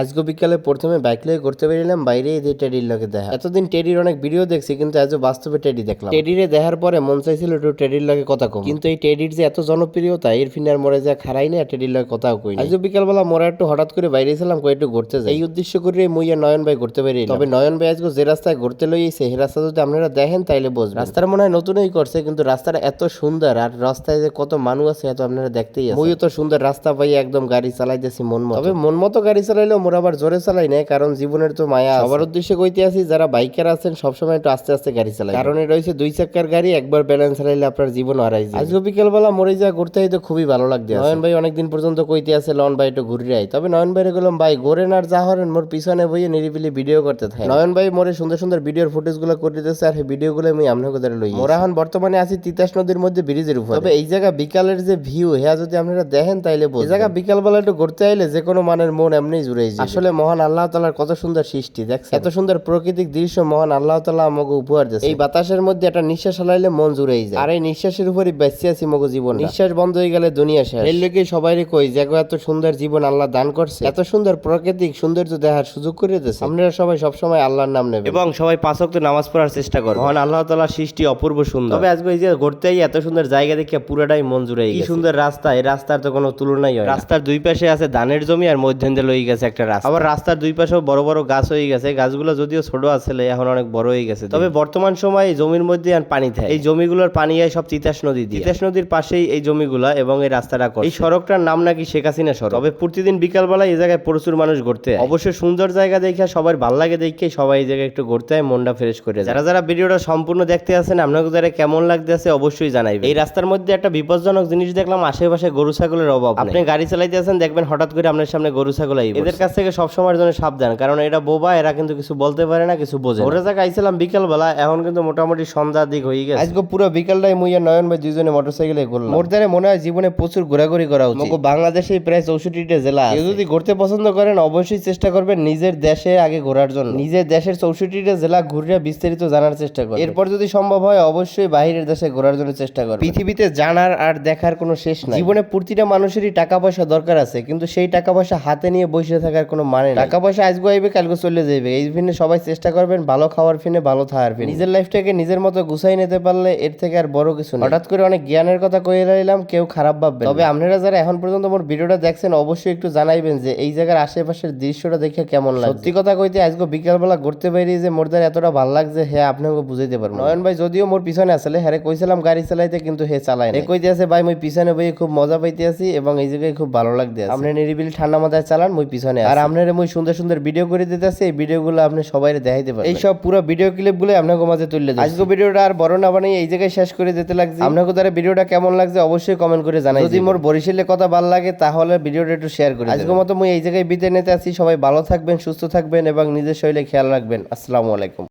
আজকে বিকালে প্রথমে বাইক লয়ে ঘুরতে বেরিলাম বাইরে এই টেডির লগে দেখা। এতদিন টেডির অনেক ভিডিও দেখছি কিন্তু আজও বাস্তবে টেডি দেখলাম। টেডিরে দেখার পরে মন চাইছিল একটু টেডির লগে কথা কম। কিন্তু এই টেডির যে এত জনপ্রিয়তা এর ফিনার মরে যা খারাই না টেডির লগে কথাও কই আজও বিকালবেলা মোরা একটু হঠাৎ করে বাইরে ছিলাম কই একটু ঘুরতে যাই। এই উদ্দেশ্য করে মুই আর নয়ন ভাই ঘুরতে বেরিয়ে তবে নয়ন ভাই আজকে যে রাস্তায় ঘুরতে লইছে সেই রাস্তা যদি আপনারা দেখেন তাইলে বুঝবেন। রাস্তাটা মনে হয় নতুনই করছে কিন্তু রাস্তাটা এত সুন্দর আর রাস্তায় যে কত মানুষ আছে এত আপনারা দেখতেই মুইও তো সুন্দর রাস্তা পাই একদম গাড়ি চালাইতেছি মন মতো। তবে মন মতো গাড়ি চালাইলেও মোর আবার জোরে চালাই না কারণ জীবনের তো মায়া। সবার উদ্দেশ্যে কইতে আছি যারা বাইকার আছেন সবসময় একটু আস্তে আস্তে গাড়ি চালাই। কারণ এটা হচ্ছে দুই চাকার গাড়ি একবার ব্যালেন্স চালাইলে আপনার জীবন হারাই যায়। আজকে বিকেল বেলা মরে যা ঘুরতে তো খুবই ভালো লাগছে নয়ন ভাই অনেকদিন পর্যন্ত কইতে আছে লন ভাই একটু ঘুরে আই তবে নয়ন ভাইরে গেলাম ভাই গোরেন আর যা হরেন মোর পিছনে বইয়ে নিরিবিলি ভিডিও করতে থাকে নয়ন ভাই মোরে সুন্দর সুন্দর ভিডিওর ফুটেজগুলো করে দিতেছে আর সেই ভিডিও গুলো আমি আপনাকে ধরে লই মোরা এখন বর্তমানে আছি তিতাস নদীর মধ্যে ব্রিজের উপর। তবে এই জায়গা বিকালের যে ভিউ হ্যাঁ যদি আপনারা দেখেন তাইলে। এই জায়গা বিকাল বেলা একটু ঘুরতে আইলে যে কোনো মানের মন এমনি জুড়ে আসলে মহান আল্লাহ তালার কত সুন্দর সৃষ্টি দেখছেন? এত সুন্দর প্রাকৃতিক দৃশ্য মহান আল্লাহ তালা আমাকে উপহার দিয়েছে। এই বাতাসের মধ্যে একটা নিঃশ্বাস হালাইলে মন জুড়েই যায়। আর এই নিঃশ্বাসের উপরই বেঁচে আছি মগো জীবন নিঃশ্বাস বন্ধ হয়ে গেলে দুনিয়া শেষ। এর লেগে সবাই কই যে এত সুন্দর জীবন আল্লাহ দান করছে। এত সুন্দর প্রাকৃতিক সৌন্দর্য দেখার সুযোগ করে দিয়েছে। আপনারা সবাই সবসময় আল্লাহর নাম নেবেন। এবং সবাই পাঁচ ওয়াক্ত নামাজ পড়ার চেষ্টা করবেন মহান আল্লাহ তাআলার সৃষ্টি অপূর্ব সুন্দর। তবে আজকে এই যে ঘুরতেই এত সুন্দর জায়গা দেখে পুরোটাই মন জুড়ে কি সুন্দর রাস্তা এই রাস্তার তো কোনো তুলনাই হয় রাস্তার দুই পাশে আছে ধানের জমি আর মধ্যে লই গেছে একটা রাস্তা। আবার রাস্তার দুই পাশেও বড় বড় গাছ হয়ে গেছে। গাছগুলো যদিও ছোট আছে এখন অনেক বড় হয়ে গেছে। তবে বর্তমান সময়ে এই জমির মধ্যে আর পানি থাকে এই জমিগুলোর পানি হয় সব তিতাস নদী দিয়ে। তিতাস নদীর পাশেই এই জমিগুলা এবং এই রাস্তাটা করে এই সড়কটার নাম নাকি শেখ হাসিনা সড়ক। তবে প্রতিদিন বিকালবেলা এই জায়গায় প্রচুর মানুষ ঘুরতে। অবশ্যই সুন্দর জায়গা দেখে সবার ভালো লাগে দেখে সবাই এই জায়গায় একটু ঘুরতে হয় মনটা ফ্রেশ করে। যারা যারা ভিডিওটা সম্পূর্ণ দেখতে আছেন আপনাকে যারা কেমন লাগতেছে অবশ্যই জানাইবে এই রাস্তার মধ্যে একটা বিপজ্জনক জিনিস দেখলাম আশেপাশে গরু ছাগলের অভাব আপনি গাড়ি চালাইতে আছেন দেখবেন হঠাৎ করে আপনার সামনে গরু ছাগল আইবে। এদের কাছ থেকে সবসময়ের জন্য সাবধান। কারণ এটা বোবা এরা কিন্তু কিছু বলতে পারে না কিছু বোঝে ওরা জায়গা আইছিলাম বিকাল বেলা এখন কিন্তু মোটামুটি সন্ধ্যার দিক হয়ে গেছে। আজকে পুরো বিকালটাই মুই আর নয়ন ভাই দুইজনে মোটরসাইকেলে ঘুরলাম। মোর দ্বারা মনে হয় জীবনে প্রচুর ঘোরাঘুরি করা উচিত। বাংলাদেশে প্রায় চৌষট্টিটা জেলা। কেউ যদি ঘুরতে পছন্দ করেন অবশ্যই চেষ্টা করবেন নিজের দেশে আগে ঘোরার জন্য। নিজের দেশের চৌষট্টিটা জেলা ঘুরে বিস্তারিত জানার চেষ্টা করবেন। এরপর যদি সম্ভব হয় অবশ্যই বাইরের দেশে ঘোরার জন্য চেষ্টা করবেন। পৃথিবীতে জানার আর দেখার কোনো শেষ নাই। জীবনে প্রতিটা মানুষেরই টাকা পয়সা দরকার আছে কিন্তু সেই টাকা পয়সা হাতে নিয়ে বসে থাকার কোনো মানে টাকা পয়সা আজকে আইবে কালকে চলে যাবে এই ফিনে সবাই চেষ্টা করবেন ভালো খাওয়ার ফিনে ভালো থাকার ফিনে নিজের লাইফটাকে নিজের মতো গুছাই নিতে পারলে এর থেকে আর বড় কিছু নেই। হঠাৎ করে অনেক জ্ঞানের কথা কয়ে রইলাম কেউ খারাপ ভাববে তবে আপনারা যারা এখন পর্যন্ত আমার ভিডিওটা দেখছেন অবশ্যই একটু জানাইবেন যে এই জায়গার আশেপাশের দৃশ্যটা দেখে কেমন লাগে সত্যি কথা কইতে আজকে বিকালবেলা ঘুরতে বেরিয়ে যে মোর দ্বারা এতটা ভালো লাগছে হ্যাঁ আপনাকে বুঝাইতে পারব নয়ন ভাই যদিও মোর পিছনে আসলে হ্যাঁ কইছিলাম গাড়ি চালাইতে কিন্তু হে চালায় না কইতে আছে ভাই মুই পিছনে বই খুব মজা পাইতে আছি এবং এই জায়গায় খুব ভালো লাগতে আছে। আপনি নিরিবিলি ঠান্ডা মাথায় চালান মুই পিছনে। আর আপনারা মুই সুন্দর সুন্দর ভিডিও করে দিতেছি এই ভিডিওগুলো আপনি সবাই দেখাইতে পারবেন। এই সব পুরো ভিডিও ক্লিপগুলো আপনাকে মাঝে তুলে দিই আজকে ভিডিওটা আর বড় না বানাই এই জায়গায় শেষ করে দিতে লাগছে। আপনাকে তারা ভিডিওটা কেমন লাগছে অবশ্যই কমেন্ট করে জানাই যদি মোর বরিশালের কথা ভালো লাগে তাহলে ভিডিওটা একটু শেয়ার করে আজকে মতো মুই এই জায়গায় বিদায় নিতে আছি সবাই ভালো থাকবেন সুস্থ থাকবেন এবং নিজের শরীরে খেয়াল রাখবেন। আসসালামু আলাইকুম।